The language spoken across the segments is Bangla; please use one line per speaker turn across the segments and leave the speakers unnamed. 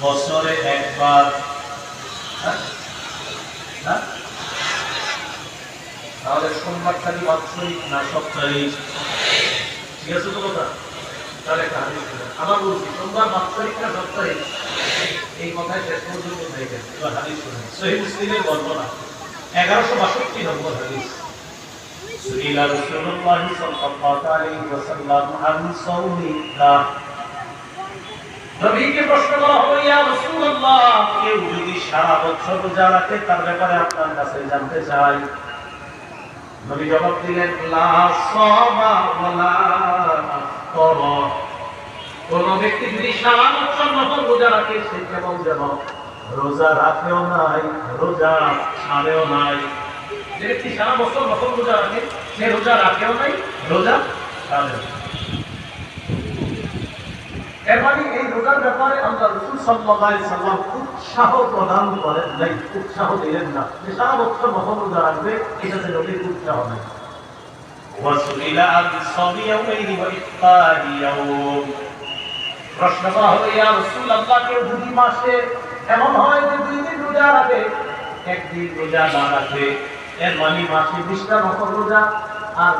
বছরে একবার হ্যাঁ? হ্যাঁ? তাহলে সোমবার খালি বাৎসরিক না সাপ্তাহিক ঠিক আছে তো কথা তাহলে একটা হাদিস দিলেন। আবার বলছি সোমবার বাৎসরিক না সাপ্তাহিক এই কথায় শেষ পর্যন্ত হয়ে গেছে এবার হাদিস শুনুন সহি মুসলিমের বর্ণনা এগারোশো বাষট্টি নম্বর হাদিস سئل رسول الله صلى الله عليه وسلم عن صوم الله নবীকে প্রশ্ন করা হলো, ইয়া রাসূলুল্লাহ? কেউ যদি সারা বছর রোজা রাখে তার ব্যাপারে আপনার কাছে জানতে চাই নবী জবাব দিলেন, লা সামা ওয়ালা আফতার কোন ব্যক্তি যদি সারা বছর নফল রোজা রাখে, সে কেবল যেন রোজা রাখেও নাই, রোজা ছাড়েও নাই। যে ব্যক্তি সারা বছর নফল রোজা রাখে, সে রোজা রাখেও নাই, রোজা ছাড়েও নাই। এই ব্যাপারে আল্লাহ রসুল উৎসাহ প্রদান করেন। নাই, উৎসাহ দিলেন না। যে সারা বছর উৎসাহ এমন হয় যে দুই দিন রোজা একদিন রোজা মানে মাসে বিশটা রোজা, আর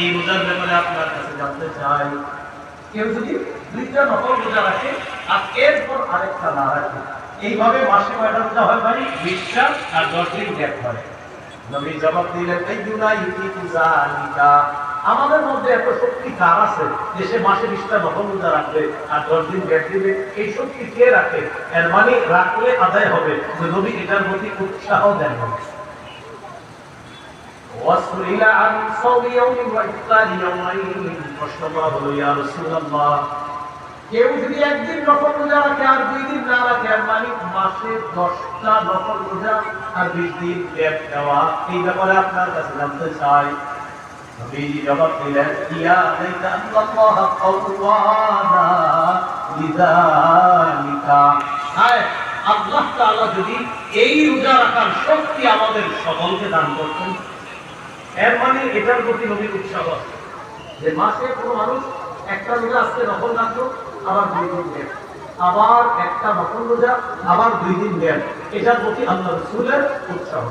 এই রোজার ব্যাপারে আপনার কাছে জানতে চাই কেউ যদি দুইটা নকল রোজা রাখে, আর এরপর আরেকটা না রাখে, এইভাবে মাসে কয়টা রোজা হয় মানে বিশটা আর দশ দিন গ্যাপ হয়। নবী জবাব দিলেন এই ইউটি আমাদের মধ্যে এত শক্তি কার আছে যে সে মাসে বিশটা নকল রোজা রাখবে আর দশ দিন গ্যাপ দিবে? এই শক্তি কে রাখে? এর মানে রাখলে আদায় হবে যে নবী এটার প্রতি উৎসাহ দেন। না وسئل عن صوم يوم وإفطار يومين প্রশ্ন করা হলো ইয়া রাসূলুল্লাহ কেউ যদি একদিন নফল রোজা রাখে আর দুই দিন না রাখে আর মালিক মাসে দশটা নফল রোজা আর বিশ দিন গ্যাপ দেওয়া এই ব্যাপারে আপনার কাছে জানতে চাই নবীজি জবাব দিলেন ইয়া লাইতা আল্লাহ কাওয়ানা লিযালিকা হায় আল্লাহ তাআলা যদি এই রোজা রাখার শক্তি আমাদের সকলকে দান করতেন এর মানে এটার প্রতি নবীর উৎসাহ যে মাসে কোনো মানুষ একটা রোজা আজকে নকল রাখল আবার দুই দিন গ্যাপ আবার একটা নকল রোজা, আবার দুই দিন গ্যাপ এটার প্রতি আল্লাহ রসুলের উৎসাহ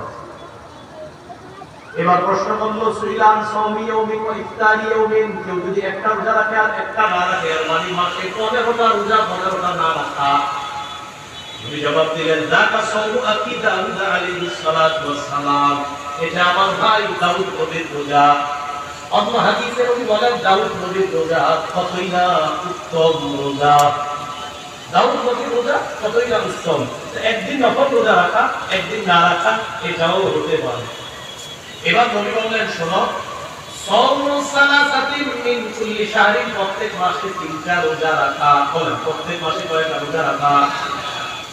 এবার প্রশ্ন করল, সুইলান, সৌমি ও ইফতারি ইয়ৌমিন কেউ যদি একটা রোজা রাখে আর একটা না রাখে মানে মাসে পনেরোটা রোজা, পনেরোটা না রাখা। নবী জবাব দিলেন, যাকা সাওমু আকি দাউদ আলাইহিস সালাতু ওয়াস সালাম এটা আমার ভাই দাউদ নবীর রোজা। অন্য হাদিসে নবী বলেন, দাউদ নবীর রোজা কতই না উত্তম রোজা? দাউদ নবীর রোজা কতই না উত্তম? একদিন নফল রোজা রাখা, একদিন না রাখা, এটাও হতে পারে। এবার নবী বললেন, শোনো প্রত্যেক মাসে তিনটা রোজা রাখা। প্রত্যেক মাসে কয়টা রোজা রাখা?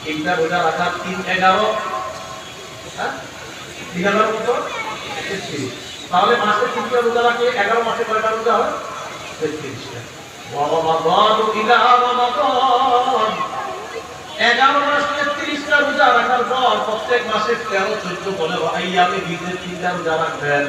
তিনটা রোজা রাখা তিন, এগারো হ্যাঁ? এগারো কত তাহলে মাসে তিনটা রোজা রাখলে এগারো মাসে কয়টা রোজা হয়? তেত্রিশটা। এগারো মাস তেত্রিশটা রোজা রাখার পর প্রত্যেক মাসে তেরো, চোদ্দ, পনেরো আইয়ামে বিজের তিনটা রোজা রাখবেন।